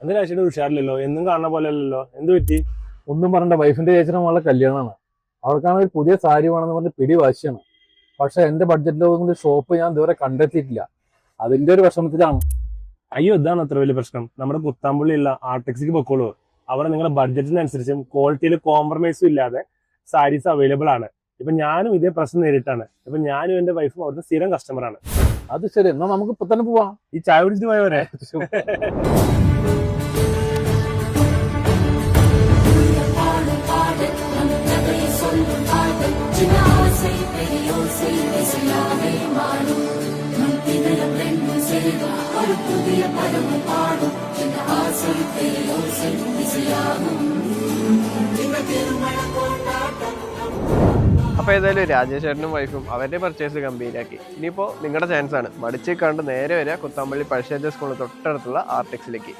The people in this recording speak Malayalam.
എന്ത് ചേച്ചി ഉഷാറില്ലല്ലോ? എന്നും കാണുന്ന പോലെ അല്ലല്ലോ എന്ത് പറ്റി? ഒന്നും പറഞ്ഞ വൈഫിന്റെ ചേച്ചിയുടെ മോളെ കല്യാണമാണ്. അവർക്കാണ് ഒരു പുതിയ സാരി വേണമെന്ന് പറഞ്ഞ് പിടി വാശിയാണ്. പക്ഷെ എന്റെ ബഡ്ജറ്റിലൊന്നും ഷോപ്പ് ഞാൻ ഇതുവരെ കണ്ടെത്തിയിട്ടില്ല. അതിന്റെ ഒരു വിഷമത്തിലാണ്. അയ്യോ ഇതാണ് അത്ര വലിയ പ്രശ്നം. നമ്മുടെ പുത്താമ്പുള്ളിയുള്ള ആർട്ടിക്സിക്ക് പൊക്കോളൂ. അവിടെ നിങ്ങളുടെ ബഡ്ജറ്റിനനുസരിച്ചും ക്വാളിറ്റിയിൽ കോംപ്രമൈസും ഇല്ലാതെ സാരീസ് അവൈലബിൾ ആണ്. ഇപ്പൊ ഞാനും ഇതേ പ്രശ്നം നേരിട്ടാണ്. ഇപ്പൊ ഞാനും എന്റെ വൈഫും അവിടുത്തെ സ്ഥിരം കസ്റ്റമറാണ് അത് ശരി എന്നാ നമുക്ക് ഇപ്പൊ തന്നെ പോവാം. ഈ ചായ കുടിച്ചിട്ട് പോയവരെ ഏതായാലും രാജേഷ് വൈഫും അവരുടെ പർച്ചേസ് കമ്പനിയിലാക്കി ഇനിയിപ്പോൾ നിങ്ങളുടെ ചാൻസ് ആണ്. മടിച്ച് കണ്ട് നേരെ വരിക കുത്താമ്പള്ളി പഴശ്ശേരി സ്കൂളിന് തൊട്ടടുത്തുള്ള ആർട്ടിക്സിലേക്ക്